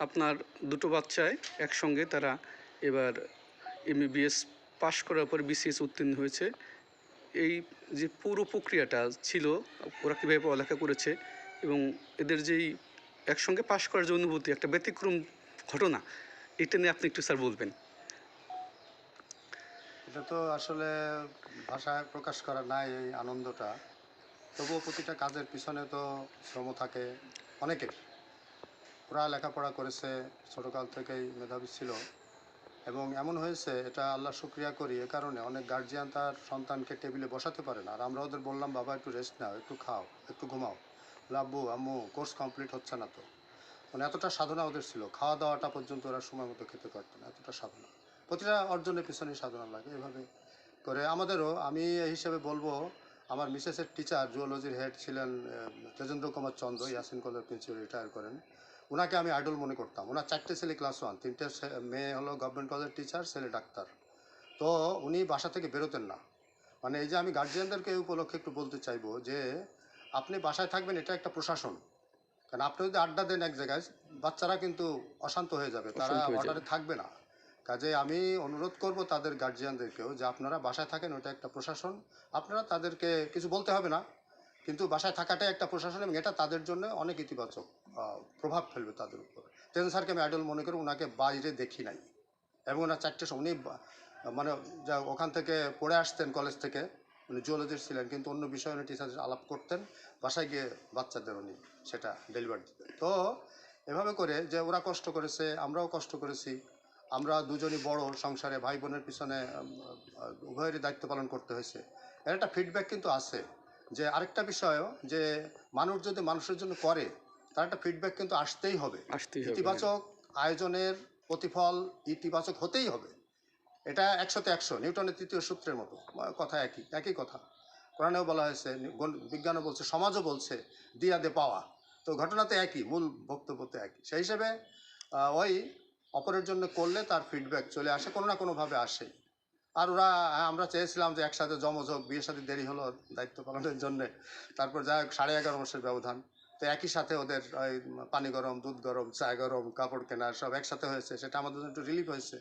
আপনার দুটো বাচ্চায় একসঙ্গে তারা এবার এমবিবিএস পাশ করার পর বিসিএস উত্তীর্ণ হয়েছে। এই যে পুরো প্রক্রিয়াটা ছিল, ওরা কীভাবে পড়ালেখা করেছে এবং এদের যেই একসঙ্গে পাশ করার যে অনুভূতি, একটা ব্যতিক্রম ঘটনা, এটা নিয়ে আপনি একটু স্যার বলবেন। এটা তো আসলে ভাষায় প্রকাশ করা নাই এই আনন্দটা। তবুও প্রতিটা কাজের পিছনে তো শ্রম থাকে অনেকের। ওরা লেখাপড়া করেছে ছোটোকাল থেকেই মেধাবী ছিল। এবং এমন হয়েছে এটা আল্লাহ শুক্রিয়া করি এ কারণে অনেক গার্জিয়ান তার সন্তানকে টেবিলে বসাতে পারে না। আর আমরা ওদের বললাম বাবা একটু রেস্ট নাও একটু খাও একটু ঘুমাও। বলে, আব্বু আম্মু কোর্স কমপ্লিট হচ্ছে না তো। মানে এতটা সাধনা ওদের ছিল। খাওয়া দাওয়াটা পর্যন্ত ওরা সময় মতো খেতে পারতো না এতটা সাধনা। প্রতিটা অর্জনের পিছনে সাধনা লাগে এভাবে করে। আমাদেরও আমি এই হিসেবে বলব আমার মিসেসের টিচার জুওলজির হেড ছিলেন Tejendra Kumar Chandra Yasin college principal retire করেন। ওনাকে আমি আইডল মনে করতাম। ওনার চারটে ছেলে ক্লাস ওয়ান তিনটে মেয়ে হলো গভর্নমেন্ট কলেজের টিচার ছেলে ডাক্তার। তো উনি বাসা থেকে বেরোতেন না। মানে এই যে আমি গার্জিয়ানদেরকে এই উপলক্ষে একটু বলতে চাইব যে আপনি বাসায় থাকবেন এটা একটা প্রশাসন। কারণ আপনি যদি আড্ডা দেন এক জায়গায় বাচ্চারা কিন্তু অশান্ত হয়ে যাবে তারা। অর্ডারে থাকবে না। কাজে আমি অনুরোধ করব তাদের গার্জিয়ানদেরকেও যে আপনারা বাসায় থাকেন ওটা একটা প্রশাসন। আপনারা তাদেরকে কিছু বলতে হবে না, কিন্তু বাসায় থাকাটাই একটা প্রশাসন এবং এটা তাদের জন্য অনেক ইতিবাচক প্রভাব ফেলবে তাদের উপর। তেন স্যারকে আমি আইডল মনে করি ওনাকে বাইরে দেখি নাই। এবং ওনার চারটে উনি মানে যা ওখান থেকে পড়ে আসতেন কলেজ থেকে, উনি জুওলজির ছিলেন, কিন্তু অন্য বিষয়ে উনি টিচার আলাপ করতেন। বাসায় গিয়ে বাচ্চাদের উনি সেটা ডেলিভারি দিতেন। তো, এভাবে করে যে ওরা কষ্ট করেছে, আমরাও কষ্ট করেছি। আমরা দুজনই বড় সংসারে ভাই বোনের পিছনে উভয়েরই দায়িত্ব পালন করতে হয়েছে। এর একটা ফিডব্যাক কিন্তু আছে যে আরেকটা বিষয়ও যে মানুষ যদি মানুষের জন্য করে তার একটা ফিডব্যাক কিন্তু আসতেই হবে। ইতিবাচক আয়োজনের প্রতিফল ইতিবাচক হতেই হবে। এটা একশোতে একশো নিউটনের তৃতীয় সূত্রের মতো। কথা একই একই কথা। কোরআনেও বলা হয়েছে বিজ্ঞানও বলছে সমাজও বলছে দিয়া দে পাওয়া। তো ঘটনাতে একই মূল বক্তব্য তো একই। সেই হিসেবে ওই অপরের জন্য করলে তার ফিডব্যাক চলে আসে কোনো না কোনোভাবে আসে। আর ওরা হ্যাঁ, আমরা চেয়েছিলাম যে একসাথে জমজ হোক বিয়ের সাথে দেরি হলো দায়িত্ব পালনের জন্য। তারপর যাই হোক সাড়ে এগারো মাসের ব্যবধান। তো একই সাথে ওদের ওই পানি গরম দুধ গরম চা গরম কাপড় কেনা সব একসাথে হয়েছে। সেটা আমাদের জন্য একটু রিলিফ হয়েছে।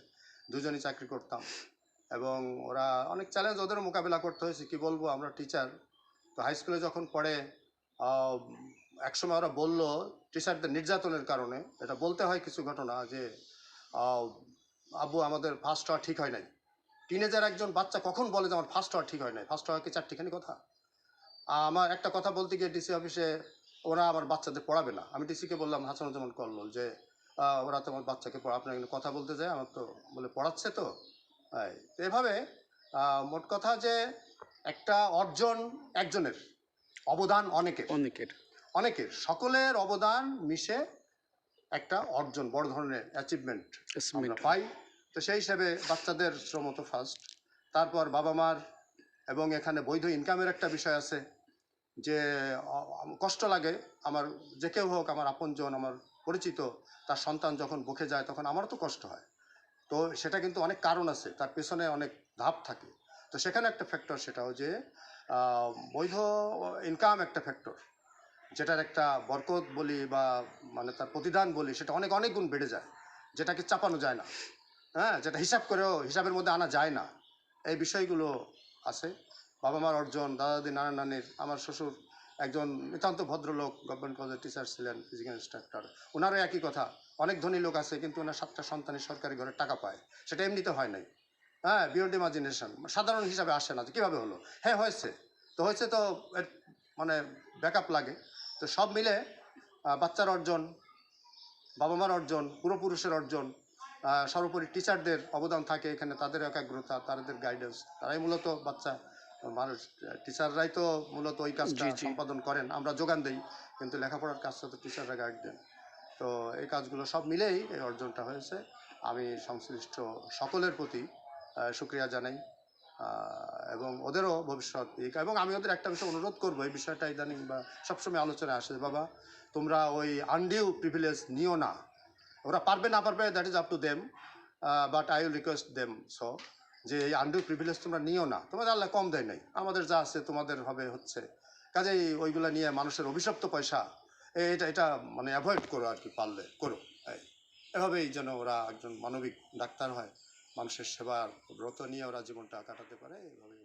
দুজনই চাকরি করতাম। এবং ওরা অনেক চ্যালেঞ্জ ওদেরও মোকাবিলা করতে হয়েছে। কি বলব আমরা টিচার তো হাই স্কুলে যখন পড়ে একসময় ওরা বলল টিচারদের নির্যাতনের কারণে। এটা বলতে হয় কিছু ঘটনা যে আব্বু আমাদের ফার্স্ট হওয়া ঠিক হয় নাই। টিনেজার একজন বাচ্চা কখন বলে যে আমার ফার্স্ট হওয়া ঠিক হয় নাই? ফার্স্ট হওয়া কি চারটিখানি কথা? আমার একটা কথা বলতে গিয়ে ডিসি অফিসে ওরা আমার বাচ্চাদের পড়াবে না। আমি ডিসিকে বললাম হাসানুজ্জামান কল্লোল যে ওরা তো আমার বাচ্চাকে পড়া আপনার কথা বলতে যায় আমার তো বলে পড়াচ্ছে তো। এভাবে মোট কথা যে একটা অর্জন একজনের অবদান অনেকের। অনেকের। অনেকের সকলের অবদান মিশে একটা অর্জন বড় ধরনের অ্যাচিভমেন্ট আমরা পাই। তো সেই হিসাবে বাচ্চাদের শ্রম তো ফার্স্ট তারপর বাবা মার এবং এখানে বৈধ ইনকামের একটা বিষয় আছে যে কষ্ট লাগে। আমার যে কেউ হোক আমার আপনজন আমার পরিচিত তার সন্তান যখন বুকে যায় তখন আমারও তো কষ্ট হয়। তো সেটা কিন্তু অনেক কারণ আছে তার পেছনে অনেক ধাপ থাকে। তো সেখানে একটা ফ্যাক্টর সেটাও যে বৈধ ইনকাম একটা ফ্যাক্টর যেটার একটা বরকত বলি বা মানে তার প্রতিদান বলি, সেটা অনেক অনেক গুণ বেড়ে যায়। যেটাকে চাপানো যায় না। হ্যাঁ যেটা হিসাব করেও হিসাবের মধ্যে আনা যায় না। এই বিষয়গুলো আছে। বাবা মার অর্জন দাদা দাদি নানা নানির আমার শ্বশুর একজন নিতান্ত ভদ্রলোক, গভর্নমেন্ট কলেজের টিচার ছিলেন ফিজিক্যাল ইনস্ট্রাক্টর ওনারও একই কথা। অনেক ধনী লোক আছে, কিন্তু ওনার সাতটা সন্তানের সরকারি ঘরে টাকা পায়। সেটা এমনিতে হয় নাই। হ্যাঁ বিয়ন্ড ইমাজিনেশন সাধারণ হিসাবে আসে না কীভাবে হলো। হ্যাঁ হয়েছে। তো হয়েছে তো মানে ব্যাকআপ লাগে। তো সব মিলে বাচ্চার অর্জন বাবা মার অর্জন পূর্বপুরুষের অর্জন সর্বোপরি টিচারদের অবদান থাকে এখানে তাদের একাগ্রতা তাদের গাইডেন্স তারাই মূলত বাচ্চা মানুষ টিচাররাই তো মূলত ওই কাজটা। সম্পাদন করেন আমরা যোগান দিই কিন্তু লেখাপড়ার কাজটা তো টিচাররা গাইড দেন। তো এই কাজগুলো সব মিলেই এই অর্জনটা হয়েছে। আমি সংশ্লিষ্ট সকলের প্রতি আহ, শুক্রিয়া জানাই। এবং ওদেরও ভবিষ্যৎ এবং আমি ওদের একটা বিষয় অনুরোধ করব, এই বিষয়টা ইদানিং বা সবসময় আলোচনায় আসে বাবা, তোমরা ওই আনডিউ প্রিভিলেজ নিও না। ওরা পারবে না পারবে that is up to them but I will request them so যে এই আনডিউ প্রিভিলেজ তোমরা নিও না। তোমাদের আল্লাহ কম দেয় নাই। আমাদের যা আছে, তোমাদের হবে, হচ্ছে। কাজেই ওইগুলো নিয়ে মানুষের অভিশপ্ত পয়সা এটা এটা মানে অ্যাভয়েড করো আর কি, পারলে করো। এভাবেই যেন ওরা একজন মানবিক ডাক্তার হয়। মানুষের সেবার ব্রত নিয়ে ওরা জীবনটা কাটাতে পারে আমাদের